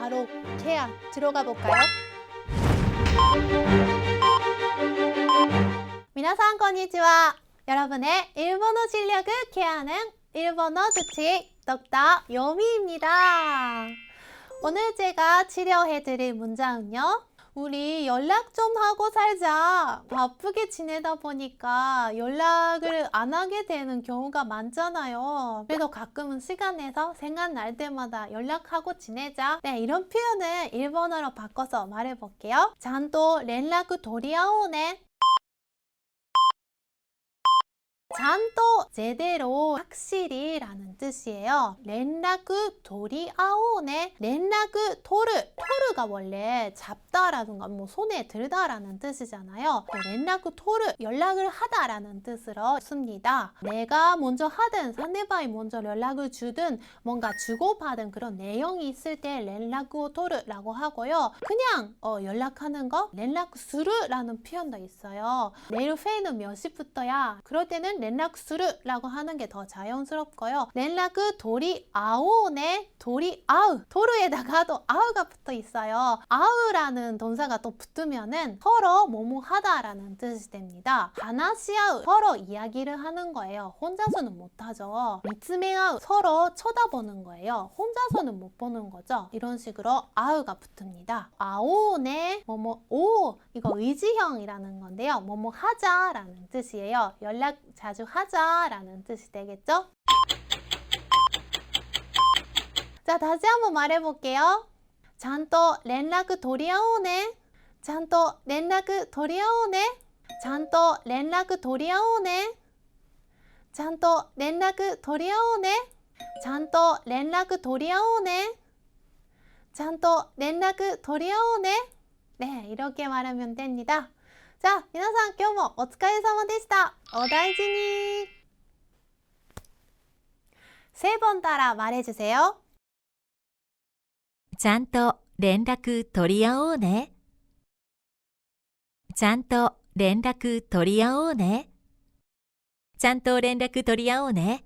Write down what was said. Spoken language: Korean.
바로 케아 들어가 볼까요? 皆さんこんにちは 여러분의 일본어 실력을 케어하는 일본어 주치 덕다 요미입니다. 오늘 제가 치료해드릴 문장은요. 우리 연락 좀 하고 살자. 바쁘게 지내다 보니까 연락을 안 하게 되는 경우가 많잖아요. 그래도 가끔은 시간 내서 생각날 때마다 연락하고 지내자. 네, 이런 표현을 일본어로 바꿔서 말해볼게요. 잔또 연락 도리아오네. 잔또 제대로 확실히 라는 뜻이에요. 렌라그 도리아오네. 렌라그 토르. 토르 가 원래 잡다라든가 뭐 손에 들다라는 뜻이잖아요. 렌라그 토르 연락을 하다라는 뜻으로 씁니다. 내가 먼저 하든 상대방이 먼저 연락을 주든 뭔가 주고받은 그런 내용이 있을 때 렌라그 토르라고 하고요. 그냥 어, 연락하는 거 렌라그 수르라는 표현도 있어요. 내일 회의는 몇 시부터야? 그럴 때는 렌락 수르라고 하는 게 더 자연스럽고요. 렌락그 도리 아오네 도리 아우 도르에다가 또 아우가 붙어 있어요. 아우라는 동사가 또 붙으면은 서로 뭐뭐하다라는 뜻이 됩니다. 하나시아우 서로 이야기를 하는 거예요. 혼자서는 못하죠. 미츠메아우 서로 쳐다보는 거예요. 혼자서는 못 보는 거죠. 이런 식으로 아우가 붙습니다. 아오네 뭐뭐 오 이거 의지형이라는 건데요. 뭐뭐 하자라는 뜻이에요. 연락 자주 하자라는 뜻이 되겠죠? 자, 다시 한번 말해볼게요. ちゃんと連絡取り合おうね。ちゃんと連絡取り合おうね。ちゃんと連絡取り合おうね。ちゃんと連絡取り合おうね。ちゃんと連絡取り合おうね。ちゃんと連絡取り合おうね。 네, 이렇게 말하면 됩니다. 자, 皆さん今日もお疲れ様でした. 어, 다이지니. 세 번 따라 말해주세요. ちゃんと連絡取り合おうね。ちゃんと連絡取り合おうね。ちゃんと連絡取り合おうね。